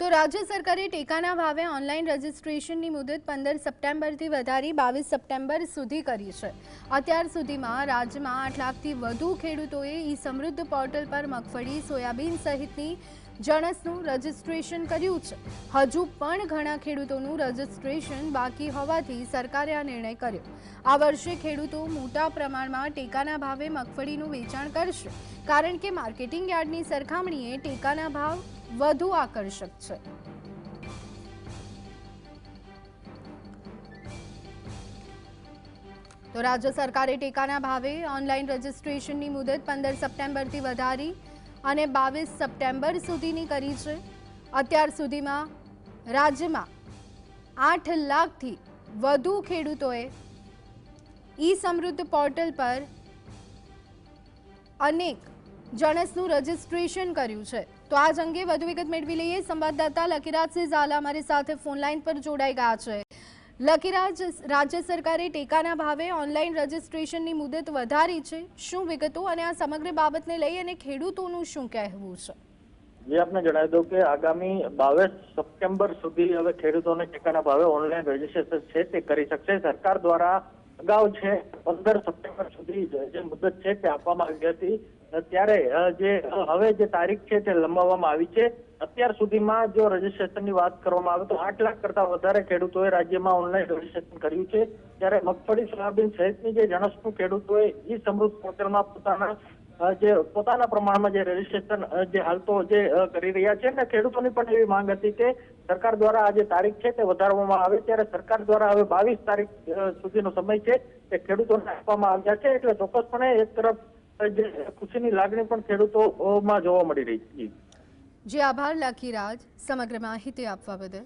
તો રાજ્ય સરકારે ટેકાના ભાવે ઓનલાઈન રજીસ્ટ્રેશનની મુદત પંદર સપ્ટેમ્બરથી વધારી બાવીસ સપ્ટેમ્બર સુધી કરી છે. અત્યાર સુધીમાં રાજ્યમાં આઠ લાખથી વધુ ખેડૂતોએ ઈ સમૃદ્ધ પોર્ટલ પર મગફળી, સોયાબીન સહિતની જણસનું રજીસ્ટ્રેશન કર્યું છે. હજુ પણ ઘણા ખેડૂતોનું રજીસ્ટ્રેશન બાકી હોવાથી સરકારે આ નિર્ણય કર્યો. આ વર્ષે ખેડૂતો મોટા પ્રમાણમાં ટેકાના ભાવે મગફળીનું વેચાણ કરશે, કારણ કે માર્કેટિંગ યાર્ડની સરખામણીએ ટેકાના ભાવ વધુ આકર્ષક છે. તો રાજ્ય સરકારે ટેકાના ભાવે ઓનલાઈન રજીસ્ટ્રેશનની મુદત પંદર સપ્ટેમ્બરથી વધારી અને બાવીસ સપ્ટેમ્બર સુધીની કરી છે. અત્યાર સુધીમાં રાજ્યમાં આઠ લાખથી વધુ ખેડૂતોએ ઈ સમૃદ્ધ પોર્ટલ પર અનેક જણસનું રજીસ્ટ્રેશન કર્યું છે. તો આજ અંગે વધુ વિગત મેળવી લઈએ. સંવાદદાતા લકીરાજસિંહ ઝાલા અમારી સાથે ફોનલાઈન પર જોડાઈ ગયા છે. લકીરાજ રાજ્ય સરકારે ટેકાના ભાવે ઓનલાઈન રજીસ્ટ્રેશનની મુદત વધારી છે. શું વિગતો અને આ સમગ્ર બાબતને લઈ અને ખેડૂતોનું શું કહેવું છે? જે આપને જણાવી દઉં કે આગામી બાવીસ સપ્ટેમ્બર સુધી હવે ખેડૂતોને ટેકાના ભાવે ઓનલાઈન રજીસ્ટ્રેશન છે તે કરી શકશે. સરકાર દ્વારા અગાઉ છે પંદર સપ્ટેમ્બર સુધી જે- મુદત છે તે આપવામાં આવી હતી. ત્યારે જે હવે જે તારીખ છે તે લંબાવવામાં આવી છે. અત્યાર સુધીમાં જો રજીસ્ટ્રેશનની વાત કરવામાં આવે તો આઠ લાખ કરતા વધારે ખેડૂતોએ રાજ્યમાં ઓનલાઈન રજીસ્ટ્રેશન કર્યું છે. ત્યારે મગફળી, સોયાબીન સહિતની જે જણસનું ખેડૂતોએ ઈ સમૃદ્ધ પોર્ટલમાં પોતાના જે પોતાના પ્રમાણમાં જે રજીસ્ટ્રેશન જે હાલતો જે કરી રહ્યા છે. ને ખેડૂતોની પણ એવી માંગ હતી કે સરકાર દ્વારા આ જે તારીખ છે તે વધારવામાં આવે. ત્યારે સરકાર દ્વારા હવે બાવીસ તારીખ સુધીનો સમય છે તે ખેડૂતોને આપવામાં આવ્યા છે. એટલે ચોક્કસપણે એક તરફ જે ખુશીની લાગણી પણ ખેડૂતોમાં જોવા મળી રહી છે. જે આભાર લકીરાજ સમગ્ર માહિતી આપવા બદલ.